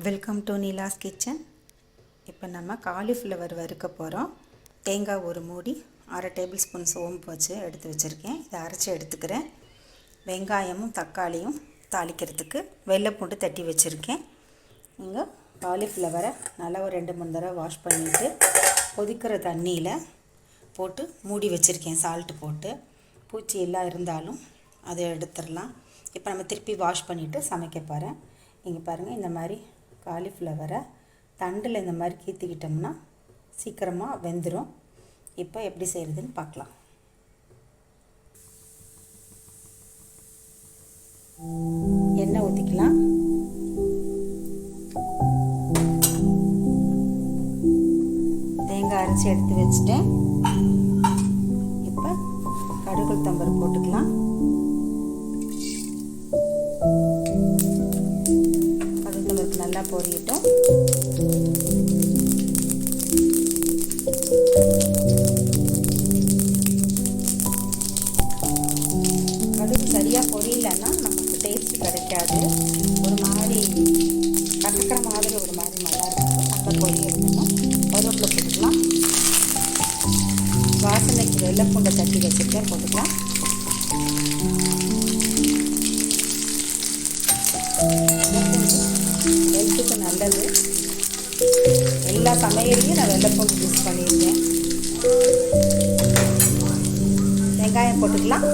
Welcome to Neela's kitchen இப்போ நம்ம cauliflower வறுக்க போகிறோம் தேங்காய் ஒரு மூடி அரை டேபிள் ஸ்பூன் சோம்பு வச்சு எடுத்து வச்சுருக்கேன். இதை அரைச்சி எடுத்துக்கிறேன். வெங்காயமும் தக்காளியும் தாளிக்கிறதுக்கு வெள்ளை பூண்டு தட்டி வச்சுருக்கேன். இங்கே காலிஃப்ளவரை நல்லா ஒரு ரெண்டு மூணு தடவை வாஷ் பண்ணிவிட்டு கொதிக்கிற தண்ணியில் போட்டு மூடி வச்சுருக்கேன். சால்ட்டு போட்டு. பூச்சி எல்லாம் இருந்தாலும் அதை எடுத்துடலாம். இப்போ நம்ம திருப்பி வாஷ் பண்ணிவிட்டு சமைக்க போகிறேன் இங்கே பாருங்கள் இந்த மாதிரி காலிஃப்ளவரை தண்டில் இந்த மாதிரி கீத்திக்கிட்டோம்னா சீக்கிரமாக வெந்துடும் இப்போ எப்படி செய்கிறதுன்னு பார்க்கலாம். எண்ணெய் ஊற்றிக்கலாம் தேங்காய் அரைச்சி எடுத்து வச்சுட்டேன். இப்போ கடுகு தம்பர் போட்டுக்கலாம். தம்பருக்கு நல்லா எல்லா சமையலையும் நான் வெள்ளைப்பூண்டு யூஸ் பண்ணியிருக்கேன். வெங்காயம் போட்டுக்கலாம்.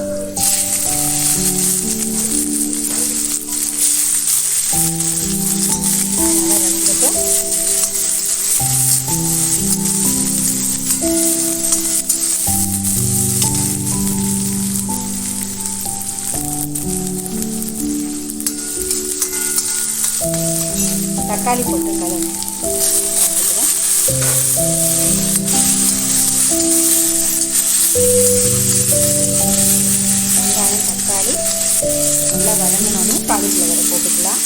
தக்காளி போட்டு கலந்து வெங்காயம் தக்காளி நல்லா வதங்கினோன்னு காலிஃப்ளவரை போட்டுக்கலாம்.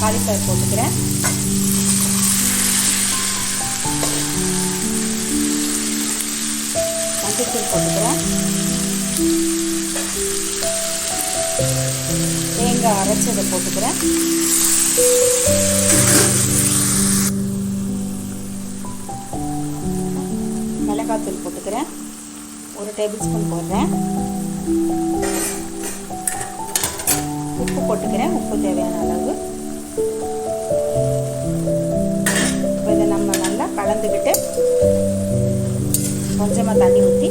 காலிஃப்ளவர் போட்டுக்கிறேன். மஞ்சள் தூள் போட்டுக்கிறேன். தேங்காய் அரைச்சதை போட்டுக்கிறேன். மிளகாத்தூள் போட்டுக்கிறேன். ஒரு டேபிள் ஸ்பூன் போடுறேன். உப்பு போட்டுக்கிறேன். உப்பு தேவையான அளவு. இப்போ இதை நம்ம நல்லா கலந்துக்கிட்டு கொஞ்சமாக தண்ணி ஊற்றி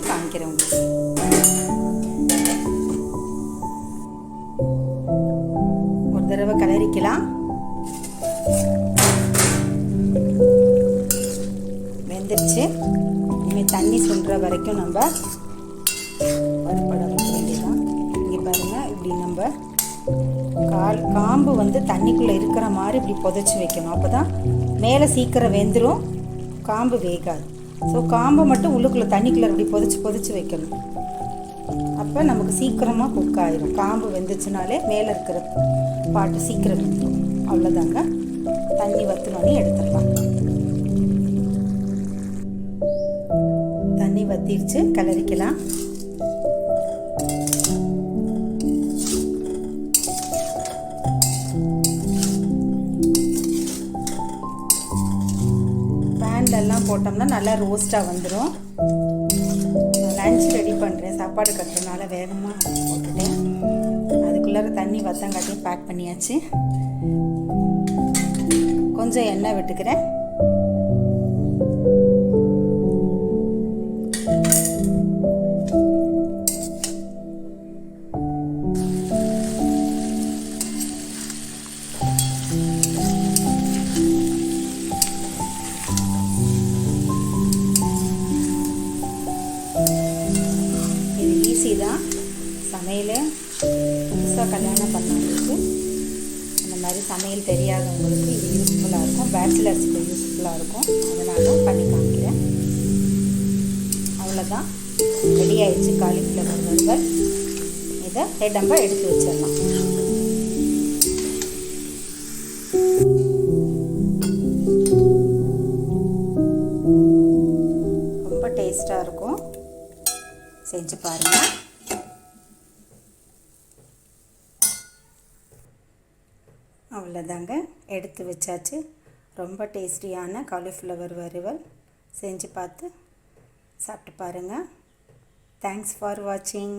பண்ணி காமிக்கிறேன் உங்களுக்கு. ஒரு தடவை கலரிக்கலாம். வெந்துருச்சு. இனிமேல் தண்ணி சொல்கிற வரைக்கும் நம்ம வறுப்பட வைக்க வேண்டியதான் இங்கே பாருங்கள் இப்படி நம்ம கால் காம்பு வந்து தண்ணிக்குள்ளே இருக்கிற மாதிரி இப்படி புதைச்சி வைக்கணும். அப்போ தான் மேலே சீக்கிரம் வெந்துடும் காம்பு வேகாது. ஸோ காம்பை மட்டும் உள்ளுக்குள்ளே தண்ணிக்குள்ளே அப்படி பொதிச்சு பொதிச்சு வைக்கணும். அப்போ நமக்கு சீக்கிரமாக குக் ஆயிரும். காம்பு வெந்துச்சுனாலே மேலே இருக்கிற பாட்டு சீக்கிரம் வெந்துடும் அவ்வளோதாங்க தண்ணி வற்றினோடனே எடுத்துடலாம். தண்ணி வத்திடுச்சு கிளறிக்கலாம் போட்டோம்னா நல்லா ரோஸ்ட்டாக வந்துடும் லஞ்ச் ரெடி பண்ணுறேன் சாப்பாடு கட்டுறதுனால வேகமாக போட்டுட்டேன். அதுக்குள்ளார தண்ணி வத்தங்காட்டியும் பேக் பண்ணியாச்சு. கொஞ்சம் எண்ணெய் விட்டுக்கிறேன். ஈஸி தான் சமையலை புதுசாக கல்யாணம் பண்ணவங்களுக்கு அந்த மாதிரி சமையல் தெரியாதவங்களுக்கு இது யூஸ்ஃபுல்லாக இருக்கும். பேச்சுலர்ஸுக்கு யூஸ்ஃபுல்லாக இருக்கும். அதனால் பண்ணி காமிக்கிறேன். அவ்வளோதான் ரெடி ஆயிடுச்சு காலிஃப்ளவர் வறுவல் இதை நம்ம எடுத்து வச்சிடலாம். செஞ்சு பாருங்கள் அவ்வளோதாங்க. எடுத்து வச்சாச்சு. ரொம்ப டேஸ்டியான காலிஃப்ளவர் வறுவல். செஞ்சு பார்த்து சாப்பிட்டு பாருங்கள் தேங்க்ஸ் ஃபார் வாட்சிங்